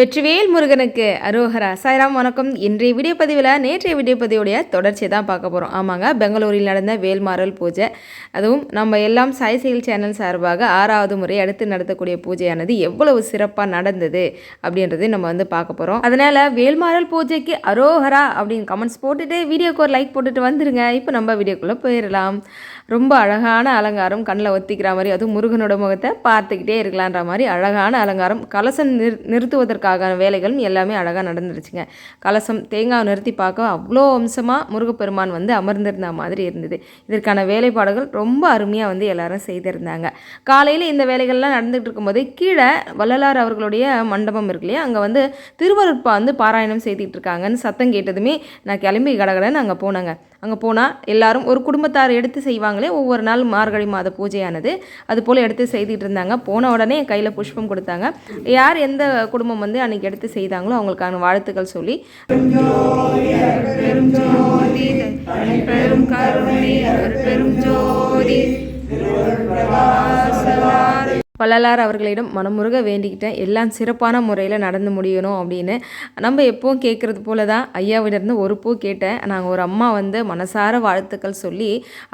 வெற்றிவேல் முருகனுக்கு அரோஹரா சாய்ராம் வணக்கம். இன்றைய வீடியோ பதிவில் நேற்றைய வீடியோ பதிவுடைய தொடர்ச்சியை தான் பார்க்க போகிறோம் ஆமாங்க பெங்களூரில் நடந்த வேல்மாறல் பூஜை. அதுவும் நம்ம எல்லாம் சாய் செயல் சேனல் சார்பாக ஆறாவது முறை அடுத்து நடத்தக்கூடிய பூஜையானது எவ்வளவு சிறப்பாக நடந்தது அப்படின்றது நம்ம வந்து பார்க்க போகிறோம் அதனால் வேல்மாறல் பூஜைக்கு அரோஹரா அப்படின்னு கமெண்ட்ஸ் போட்டுட்டு வீடியோக்கு ஒரு லைக் போட்டுட்டு வந்துருங்க. இப்போ நம்ம வீடியோக்குள்ளே போயிடலாம் ரொம்ப அழகான அலங்காரம் கண்ணில் ஒத்திக்கிற மாதிரி அதுவும் முருகனோட முகத்தை பார்த்துக்கிட்டே இருக்கலான்ற மாதிரி அழகான அலங்காரம் கலசம் நிறு நிறுத்துவதற்கான வேலைகளும் எல்லாமே அழகாக நடந்துருச்சுங்க. கலசம் தேங்காய் நிறுத்தி பார்க்க அவ்வளோ அம்சமாக முருகப்பெருமான் வந்து அமர்ந்திருந்த மாதிரி இருந்தது. இதற்கான வேலைப்பாடுகள் ரொம்ப அருமையாக வந்து எல்லாரும் செய்திருந்தாங்க. காலையில் இந்த வேலைகள்லாம் நடந்துகிட்டு இருக்கும்போது கீழே வள்ளலார் அவர்களுடைய மண்டபம் இருக்கு இல்லையா? அங்கே வந்து திருவருட்பா வந்து பாராயணம் செய்துக்கிட்டு இருக்காங்கன்னு சத்தம் கேட்டதுமே நான் கிளம்பி கடகடன்னு அங்கே போனாங்க. அங்கே போனால் எல்லாரும் ஒரு குடும்பத்தார் எடுத்து செய்வாங்களே ஒவ்வொரு நாள் மார்கழி மாத பூஜையானது அது போல் எடுத்து செய்துட்டு இருந்தாங்க போன உடனே என் கையில் புஷ்பம் கொடுத்தாங்க யார் எந்த குடும்பம் வந்து அன்னைக்கு எடுத்து செய்தாங்களோ அவங்களுக்கான வாழ்த்துக்கள் சொல்லி பெரும் கருணை பெரும் ஜோதி வள்ளலார் அவர்களிடம் மனமுருக வேண்டிக்கிட்டேன். எல்லாம் சிறப்பான முறையில் நடந்து முடியணும் அப்படின்னு. நம்ம எப்பவும் கேட்குறது போல தான் ஐயாவிடருந்து ஒரு பூ கேட்டேன். நாங்கள் ஒரு அம்மா வந்து மனசார வாழ்த்துக்கள் சொல்லி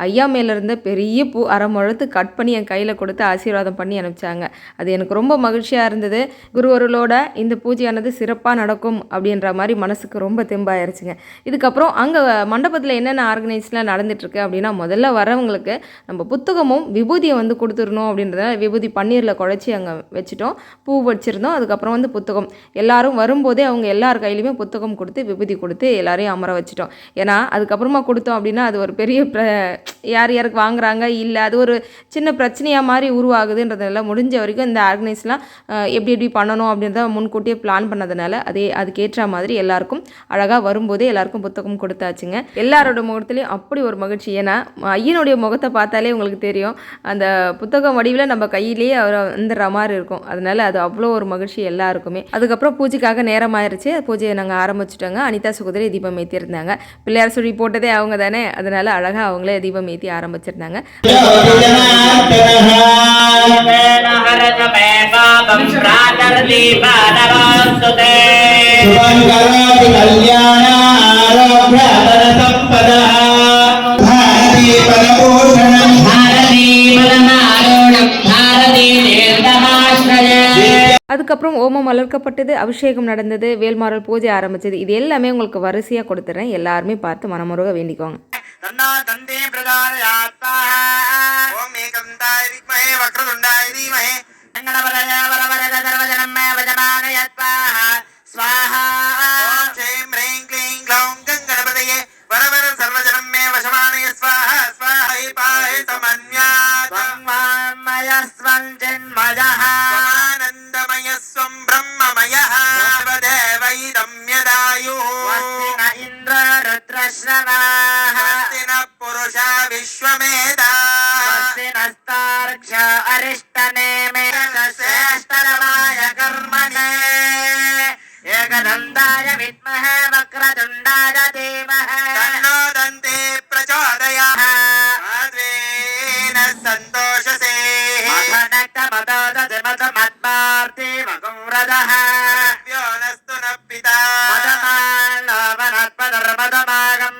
ஐயா மேலேருந்து பெரிய பூ அரை முழத்து கட் பண்ணி என் கையில் கொடுத்து ஆசீர்வாதம் பண்ணி அனுப்பிச்சாங்க. அது எனக்கு ரொம்ப மகிழ்ச்சியாக இருந்தது. குருவருளோட இந்த பூஜையானது சிறப்பாக நடக்கும் அப்படின்ற மாதிரி மனசுக்கு ரொம்ப தெம்பாயிருச்சுங்க. இதுக்கப்புறம் அங்கே மண்டபத்தில் என்னென்ன ஆர்கனைஸ்லாம் நடந்துட்டுருக்கு அப்படின்னா முதல்ல வரவங்களுக்கு நம்ம புத்தகமும் விபூதியை வந்து கொடுத்துடணும் அப்படின்றத விபூதி பண்ணி தண்ணீரில் குழச்சி அங்கே வச்சுட்டோம். பூ வச்சுருந்தோம். அதுக்கப்புறம் வந்து புத்தகம். எல்லாரும் வரும்போதே அவங்க எல்லார் கையிலையுமே புத்தகம் கொடுத்து விபூதி கொடுத்து எல்லாரையும் அமர வச்சுட்டோம். ஏன்னா அதுக்கப்புறமா கொடுத்தோம் அப்படின்னா அது ஒரு பெரிய யார் யாருக்கு வாங்குறாங்க? இல்லை அது ஒரு சின்ன பிரச்சனையாக மாதிரி உருவாகுதுன்றதுனால முடிஞ்ச வரைக்கும் இந்த ஆர்கனைஸ்லாம் எப்படி எப்படி பண்ணணும் அப்படின்றத முன்கூட்டியே பிளான் பண்ணதுனால அதே அதுக்கேற்ற மாதிரி எல்லாருக்கும் அழகாக வரும்போதே எல்லாருக்கும் புத்தகம் கொடுத்தாச்சுங்க. எல்லாரோட முகத்துலேயும் அப்படி ஒரு மகிழ்ச்சி. ஏன்னா ஐயனுடைய முகத்தை பார்த்தாலே உங்களுக்கு தெரியும் அந்த புத்தகம் வடிவில் நம்ம கையிலேயே அவர் வந்துடுற மாதிரி இருக்கும். அதனால அது அவ்வளோ ஒரு மகிழ்ச்சி எல்லாருக்குமே. அதுக்கப்புறம் பூஜைக்காக நேரம் ஆயிருச்சு. பூஜையை நாங்கள் ஆரம்பிச்சிட்டோங்க. அனிதா சுகோதரி தீபம் ஏற்றிருந்தாங்க பிள்ளையார் சுழி போட்டதே அவங்க தானே. அதனால அழகாக அவங்களே தீபம் ஏற்றி ஆரம்பிச்சிருந்தாங்க. அதுக்கப்புறம் ஓமம் வளர்க்கப்பட்டது அபிஷேகம் நடந்தது வேல்மாரல் பூஜை ஆரம்பிச்சது. இது எல்லாமே உங்களுக்கு வரிசையா கொடுத்துட்றேன் எல்லாருமே பார்த்து மனமுருக வேண்டிக்கோங்க. तन्ना दन्ते प्रदारयात्ताः ॐ एकदन्ताय विद्महे वक्रतुण्डाय धीमहि गणपतय वरवरद सर्वजनं मे वजमानयत्वाः स्वाहा ॐ श्रीं ह्रीं क्लीं ग्लौं गङ्गणपतये वरवर सर्वजनं मे वशमानय स्वाहा स्वाहा हि पाहि समन्यात् त्वं चिन्मयः आनन्दमयः स्वं ब्रह्ममयः स्वस्ति नः पुरुषा विश्वमेधा नस्तार्क्ष अरिष्टनेमे श्रेष्ठरमाय कर्मणे एकदन्ताय विद्महे वक्रतुण्डाय धीमहि तन्नो दन्ते प्रचोदयात् माध्वेन सन्तोषसे मधनक्तमदोदधिमधमद्मार्ति मकुव्रतः व्यो नस्तु नः पिता मदमाल्लोपनत्पदर्मदमागम्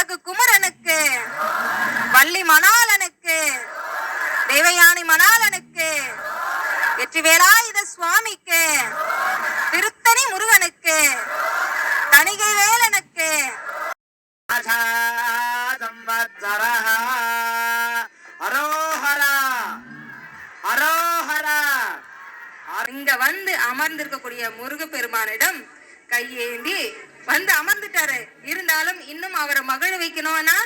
அழகு குமரனுக்கு வள்ளி மணாலனுக்கு தேவயானி மணாலனுக்கு வெற்றிவேலாயுத சுவாமிக்கு திருத்தணி முருகனுக்கு தணிகை வேலனுக்கு அரோஹரா அரோஹரா. இங்க வந்து அமர்ந்திருக்கக்கூடிய முருகப்பெருமானிடம் கையேந்தி வந்து அமர்ந்துட்டாரு. இருந்தாலும் இன்னும் அவரை மகிழ வைக்கணும்னா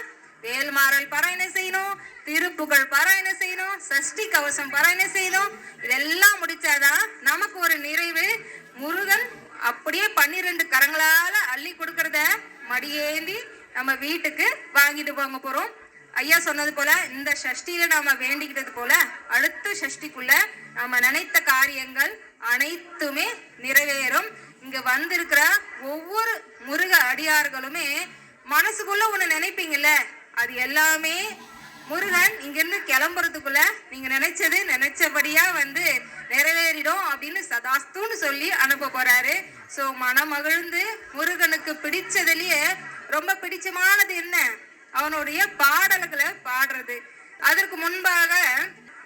வேல்மாறல் பாராயணம் செய்யணும்? திருப்புகழ் பாராயணம் செய்யணும்? சஷ்டி கவசம் பாராயணம் செய்யணும்? இதெல்லாம் முடிச்சாதான் நமக்கு ஒரு நிறைவு. முருகன் அப்படியே பன்னிரெண்டு கரங்களால அள்ளி கொடுக்கறத மடியேந்தி நம்ம வீட்டுக்கு வாங்கிட்டு போங்க போறோம். ஐயா சொன்னது போல இந்த சஷ்டியில நாம வேண்டிக்கிட்டது போல அடுத்த சஷ்டிக்குள்ள நம்ம நினைத்த காரியங்கள் அனைத்துமே நிறைவேறும். இங்க வந்திருக்கிற ஒவ்வொரு முருக அடியார்களுமே மனசுக்குள்ள ஒண்ணு நினைப்பீங்கல்ல? அது எல்லாமே முருகன் இங்கிருந்து கிளம்புறதுக்குள்ள நீங்க நினைச்சது நினைச்சபடியா வந்து நிறைவேறிடும் அப்படின்னு சதாஸ்துன்னு சொல்லி அனுப்ப போறாரு. ஸோ மனமகிழ்ந்து முருகனுக்கு பிடிச்சதுலயே ரொம்ப பிடிச்சமானது என்ன? அவனுடைய பாடல்களை பாடுறது. அதற்கு முன்பாக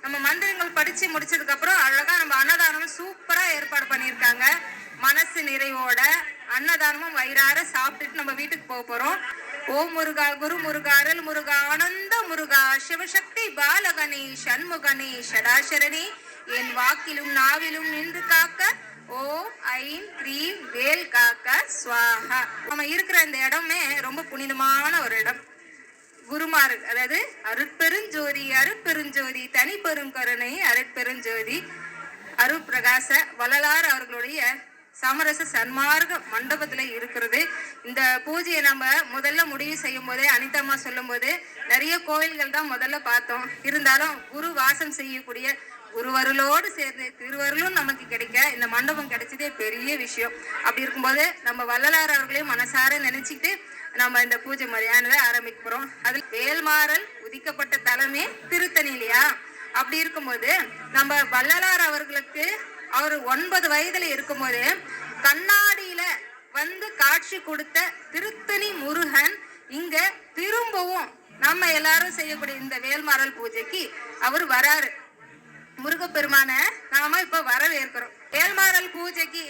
நம்ம மந்திரங்கள் படிச்சு முடிச்சதுக்கு அப்புறம் அழகா நம்ம அன்னதானம் சூப்பரா ஏற்பாடு பண்ணியிருக்காங்க. மனசு நிறைவோட அன்னதானமும் வயிறார சாப்பிட்டுட்டு நம்ம வீட்டுக்கு போக போறோம். ஓ முருகா குரு முருகா அருள் முருகா ஆனந்த முருகா சிவசக்தி பாலகனே சண்முகனே ஷடாசரணி என் வாக்கிலும் நாவிலும் நின்று காக்க ஓ ஐம் க்ரீம் வேல் காக்க சுவாகா நம்ம இருக்கிற இந்த இடமே ரொம்ப புனிதமான ஒரு இடம். குருமார் அதாவது அருட்பெருஞ்சோதி அருட்பெருஞ்சோதி தனி பெருங்கருணை அருட்பெருஞ்சோதி அருட்பிரகாச வள்ளலார் அவர்களுடைய சமரச சன்மார்க்க மண்டபத்துல இருக்கிறது. இந்த பூஜையை நம்ம முதல்ல முடிவு செய்யும் போதே அனிதம்மா சொல்லும் போது நிறைய கோவில்கள் தான் முதல்ல பார்த்தோம். இருந்தாலும் குரு வாசம் செய்யக்கூடிய குருவருளோடு சேர்ந்து திருவருளும் நமக்கு கிடைக்க இந்த மண்டபம் கிடைச்சதே பெரிய விஷயம். அப்படி இருக்கும்போது நம்ம வள்ளலார் அவர்களையும் மனசார நினைச்சிட்டு நம்ம இந்த பூஜை மரியாதை ஆரம்பிக்க போறோம். அதில் வேல்மாறல் உதிக்கப்பட்ட தலமே திருத்தணி இல்லையா அப்படி இருக்கும்போது நம்ம வள்ளலார் அவர்களுக்கு அவர் ஒன்பது வயதுல இருக்கும்போது கண்ணாடியில வந்து காட்சி கொடுத்த திருத்தணி முருகன் இங்க திரும்பவும் நம்ம எல்லாரும் செய்யக்கூடிய இந்த வேல்மாறல் பூஜைக்கு அவர் வராரு. முருகப்பெருமான நாம இப்ப வரவேற்கிறோம். வேல்மாறல் பூஜைக்கு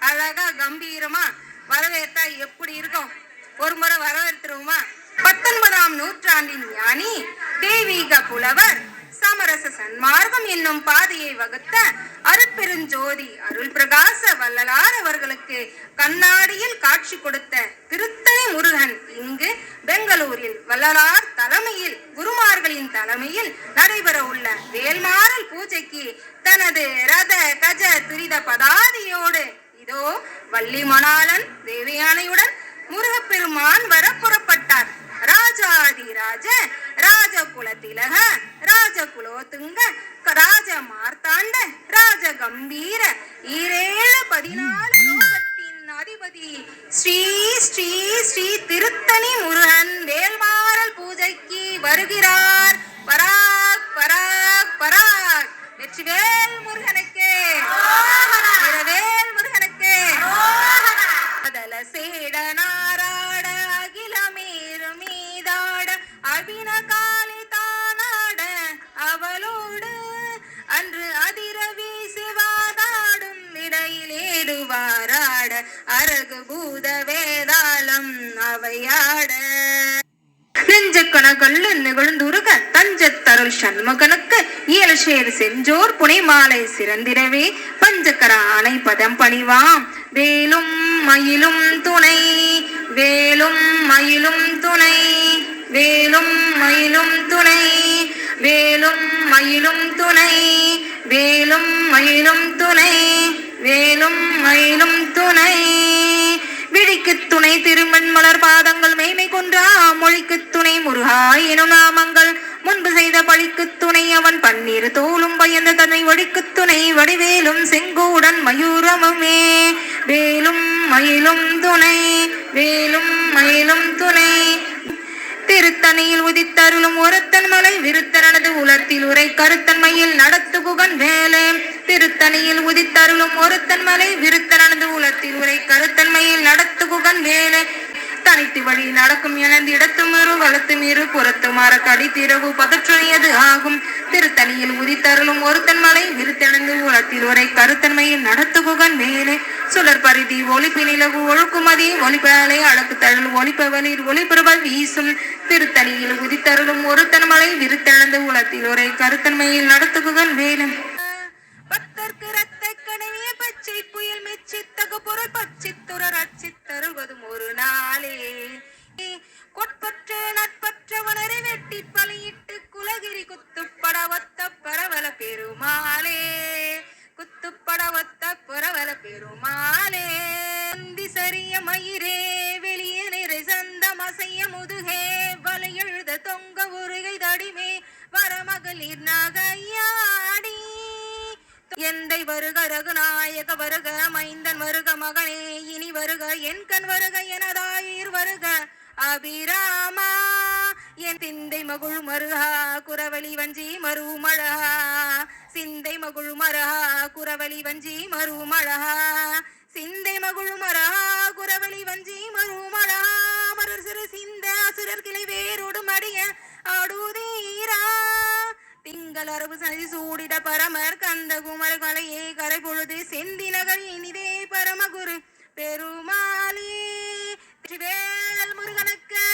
அழகா கம்பீரமா வரவேற்றா எப்படி இருக்கும்? ஒரு முறை வரவேற்றுருவோமா பத்தொன்பதாம் நூற்றாண்டின் ஞானி தெய்வீக புலவர் சமரச சன்மார்க்கம் என்னும் பாதையை வகுத்த அருட்பெருஞ்சோதி அருள் பிரகாச வள்ளலார் அவர்களுக்கு கண்ணாடியில் காட்சி கொடுத்த திருத்தணி முருகன் இங்கு பெங்களூரில் வள்ளலார் தலைமையில் குருமார்களின் தலைமையில் நடைபெற உள்ள வேல்மாறல் பூஜைக்கு தனது ரத கஜ துரித பதாதியோடு இதோ வள்ளி மணாளன் தேவயானையுடன் முருகப்பெருமான் வர புறப்பட்டார். ராஜாதி ராஜ ராஜ குல திலக ராஜகுலோத்துங்க ராஜ மார்த்தாண்ட ராஜ கம்பீர அரகு பூத வேதாளம் அவையாட. நெஞ்சக்கணக்கல்லு நிகழ்ந்துருக தஞ்சத்தருள் சண்முகனுக்கு இயல்சேர் செஞ்சோர் புனை மாலை சிறந்திடவே பஞ்சக்கர ஆணை பதம் பணிவாம். வேலும் மயிலும் துணை வேலும் மயிலும் துணை வேலும் மயிலும் துணை வேலும் மயிலும் துணை வேலும் மயிலும் துணை. வேலும் மயிலும் துணை. விழிக்கு துணை திருமண் மலர் பாதங்கள் மெய்மை கொன்றா மொழிக்கு துணை முருகா எனும் நாமங்கள். முன்பு செய்த பழிக்கு துணை அவன் பன்னீர் தோலும் பயந்த தன்னை வடிக்கு துணை வடிவேலும் செங்கோடன் மயூரமுமே. வேலும் மயிலும் துணை வேலும் மயிலும் துணை. திருத்தணியில் உதித்தருளும் ஒருத்தன் மலை விருத்தனது உலத்தில் உரை கருத்தன்மையில் நடத்து குகன் வேலே. திருத்தணியில் உதித்தருளும் ஒருத்தன் மலை விருத்தனது உலத்தில் உரை கருத்தன்மையில் நடத்து குகன் தனித்து வழி நடக்கும் எனது இடத்தும் இரு வளத்தும் இரு புறத்தும் அறக்கடி திரவு பதற்றுணையது ஆகும். திருத்தணியில் உதித்தருளும் ஒருத்தன் மலை விருத்தனது உலத்தில் உரை கருத்தன்மையில் நடத்து குகன் வேலே. சுடர் பரிதி ஒளிப்பு நிலவு ஒழுக்குமதி ஒளிப்பலை அடக்கு தழல் ஒளிப்பவலில் ஒளிபெறுவல் வீசும். திருத்தணியில் உதித்தருளும் ஒருத்தன் மலை விருத்தெழுந்து உலத்தில் உரை கருத்தன்மையில் நடத்துகுகன் வேலை. பக்தர்க்கு ரத்த கனவிய பச்சை புயல் மெச்சித்த எனதாயிர் வருக? அபிராமா என் திந்தை மகுழ் மருகா குரவழி வஞ்சி மருமழகா. சிந்தை மகுழ் மரஹா குரவழி வஞ்சி மருமழகா. சிந்தை மகுழ் மரஹா குரவழி வஞ்சி மருமழகா. மருர் சிறு சிந்த அசுரர் கிளை வேரோடு மடிய ஆடுதீரா திங்கள் அரபு சதி சூடிட பரமர் கந்த குமர கலையே கரை பொழுது செந்தி நகர் இனிதே பரமகுரு. பெருமாளி. வேல் முருகனுக்கு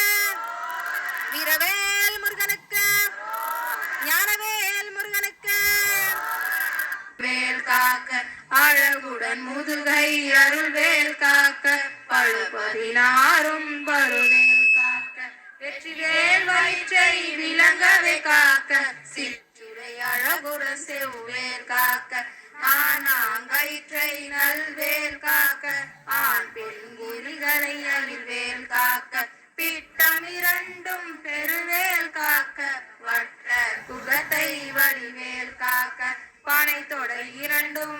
வீரவேல் முருகனுக்கு ஞானவேல் முருகனுக்கு. வேல் காக்க அழகுடன் முதுகை அருள் வேல் காக்க பழு பதினாறும் பருவேல் காக்க. வெற்றிவேல் வயிற்றை விளங்கவே காக்க சிற்றுடை அழகுடன் செவ்வேல் காக்க. ஆனாங்கயிற்றை நல்வேல் காக்க ஆண் பெண் குறிகளை அழிவேல் காக்க பிட்டம் இரண்டும் பெருவேல் காக்க வட்ட குகத்தை வடிவேல் காக்க பனை தொடை இரண்டும்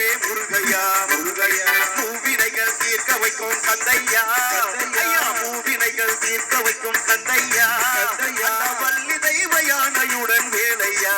முத்தேரத்தினமே முருகையா முருகையா. மூவினைகள் தீர்க்க வைக்கும் கந்தையா ஐயா மூவினைகள் தீர்க்க வைக்கும் கந்தையா கந்தையா வள்ளி தெய்வ யானையுடன் வேலையா.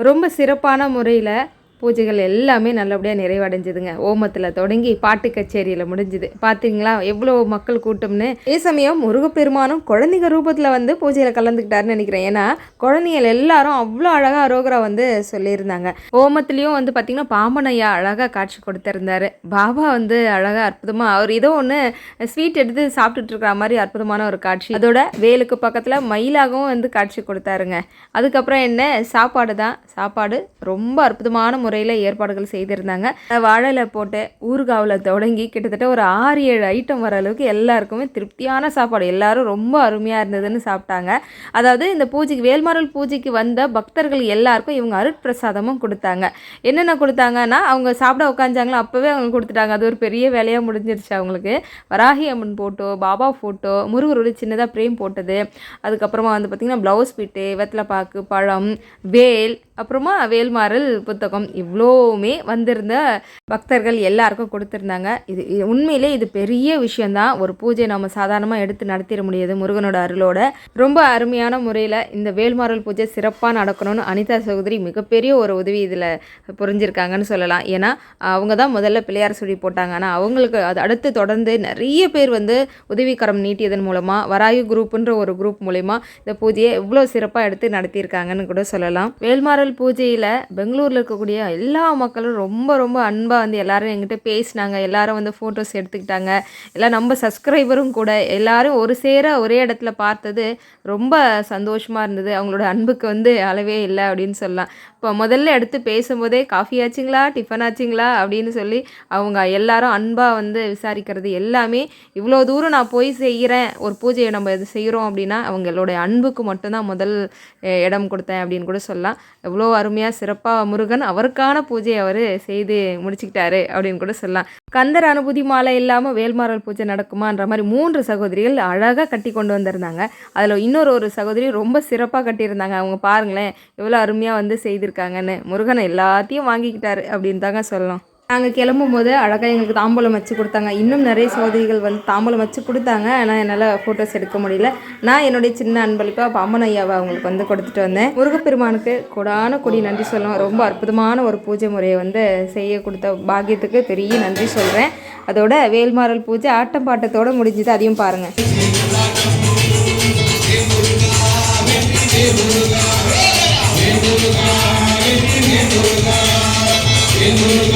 ரொம்ப சிறப்பான முறையில் பூஜைகள் எல்லாமே நல்லபடியாக நிறைவடைஞ்சுதுங்க. ஓமத்தில் தொடங்கி பாட்டு கச்சேரியில் முடிஞ்சுது. பார்த்தீங்களா எவ்வளோ மக்கள் கூட்டம்னு. அதே சமயம் முருகப்பெருமானும் குழந்தைங்க ரூபத்தில் வந்து பூஜையில் கலந்துக்கிட்டாருன்னு நினைக்கிறேன். ஏன்னா குழந்தைகள் எல்லாரும் அவ்வளோ அழகாக அரோகரா வந்து சொல்லியிருந்தாங்க. ஓமத்துலேயும் வந்து பார்த்திங்கன்னா பாம்பனையா அழகாக காட்சி கொடுத்துருந்தாரு. பாபா வந்து அழகாக அற்புதமாக அவர் ஏதோ ஒன்று ஸ்வீட் எடுத்து சாப்பிட்டுட்டு இருக்கிற மாதிரி அற்புதமான ஒரு காட்சி. அதோட வேலுக்கு பக்கத்தில் மயிலாகவும் வந்து காட்சி கொடுத்தாருங்க. அதுக்கப்புறம் என்ன? சாப்பாடு தான். சாப்பாடு ரொம்ப அற்புதமான முறையில் ஏற்பாடுகள் செய்திருந்தாங்க. வாழலை போட்டு ஊறுகாவில் தொடங்கி கிட்டத்தட்ட ஒரு ஆறு ஏழு ஐட்டம் வர அளவுக்கு எல்லாருக்குமே திருப்தியான சாப்பாடு. எல்லாரும் ரொம்ப அருமையாக இருந்ததுன்னு சாப்பிட்டாங்க. அதாவது இந்த பூஜைக்கு வேல்மாரல் பூஜைக்கு வந்த பக்தர்கள் எல்லாருக்கும் இவங்க அருட்பிரசாதமும் கொடுத்தாங்க. என்னென்ன கொடுத்தாங்கன்னா அவங்க சாப்பிட உட்காந்தாங்களோ அப்போவே அவங்க கொடுத்துட்டாங்க. அது ஒரு பெரிய வேலையாக முடிஞ்சிருச்சு அவங்களுக்கு. வராகி அம்மன் ஃபோட்டோ பாபா ஃபோட்டோ முருகரோட சின்னதாக பிரேம் போட்டது. அதுக்கப்புறமா வந்து பார்த்திங்கன்னா ப்ளவுஸ் பிட்டு வெத்தலைப்பாக்கு பழம் வேல் அப்புறமா வேல்மாறல் புத்தகம் இவ்வளோவுமே வந்திருந்த பக்தர்கள் எல்லாருக்கும் கொடுத்துருந்தாங்க. இது உண்மையிலே இது பெரிய விஷயந்தான் ஒரு பூஜை நம்ம சாதாரணமாக எடுத்து நடத்திட முடியாது முருகனோட அருளோட. ரொம்ப அருமையான முறையில் இந்த வேல்மாறல் பூஜை சிறப்பாக நடக்கணும்னு அனிதா சகோதரி மிகப்பெரிய ஒரு உதவி இதில் புரிஞ்சிருக்காங்கன்னு சொல்லலாம். ஏன்னா அவங்க தான் முதல்ல பிள்ளையார் சுழி போட்டாங்க. ஆனால் அவங்களுக்கு அது அடுத்து தொடர்ந்து நிறைய பேர் வந்து உதவிக்கரம் நீட்டியதன் மூலமாக வராயு குரூப்புன்ற ஒரு குரூப் மூலயமா இந்த பூஜையை எவ்வளோ சிறப்பாக எடுத்து நடத்தியிருக்காங்கன்னு கூட சொல்லலாம். வேல்மாறல் வேல்மாறல் பூஜையில் பெங்களூரில் இருக்கக்கூடிய எல்லா மக்களும் ரொம்ப ரொம்ப அன்பாக வந்து எல்லோரும் எங்கிட்ட பேசினாங்க. எல்லாரும் வந்து ஃபோட்டோஸ் எடுத்துக்கிட்டாங்க. எல்லாம் நம்ம சப்ஸ்கிரைபரும் கூட எல்லாரும் ஒரு சேர ஒரே இடத்துல பார்த்தது ரொம்ப சந்தோஷமாக இருந்தது. அவங்களோட அன்புக்கு வந்து அளவே இல்லை அப்படின்னு சொல்லலாம். இப்போ முதல்ல எடுத்து பேசும்போதே காஃபி ஆச்சுங்களா? டிஃபன் ஆச்சுங்களா? அப்படின்னு சொல்லி அவங்க எல்லாரும் அன்பாக வந்து விசாரிக்கிறது எல்லாமே இவ்வளோ தூரம் நான் போய் செய்கிறேன். ஒரு பூஜையை நம்ம இது செய்கிறோம் அப்படின்னா அவங்களோட அன்புக்கு மட்டும்தான் முதல் இடம் கொடுத்தேன் அப்படின்னு கூட சொல்லலாம். எவ்வளோ அருமையாக சிறப்பாக முருகன் அவருக்கான பூஜையை அவர் செய்து முடிச்சுக்கிட்டாரு அப்படின்னு கூட சொல்லலாம். கந்தர் அனுபூதி மாலை இல்லாமல் வேல்மாரல் பூஜை நடக்குமான்ற மாதிரி மூன்று சகோதரிகள் அழகாக கட்டி கொண்டு வந்திருந்தாங்க. அதில் இன்னொரு ஒரு சகோதரி ரொம்ப சிறப்பாக கட்டியிருந்தாங்க. அவங்க பாருங்களேன் எவ்வளோ அருமையாக வந்து செய்திருக்காங்கன்னு. முருகன் எல்லாத்தையும் வாங்கிக்கிட்டாரு அப்படின்னு தாங்க சொல்லலாம் நாங்கள் கிளம்பும் போது அழகாக எங்களுக்கு தாம்பூலம் வச்சு கொடுத்தாங்க. இன்னும் நிறைய சோதனைகள் வந்து தாம்பூலம் வச்சு கொடுத்தாங்க. ஆனால் என்னால் ஃபோட்டோஸ் எடுக்க முடியல. நான் என்னுடைய சின்ன அன்பளிப்பாக பாமன் ஐயாவை அவங்களுக்கு வந்து கொடுத்துட்டு வந்தேன். முருகப்பெருமானுக்கு கொடான கொடி நன்றி சொல்லுவேன் ரொம்ப அற்புதமான ஒரு பூஜை முறையை வந்து செய்ய கொடுத்த பாக்கியத்துக்கு பெரிய நன்றி சொல்கிறேன் அதோட வேல்மாறல் பூஜை ஆட்டம் பாட்டத்தோடு முடிஞ்சது. அதையும் பாருங்கள் வேண்டுமுருகா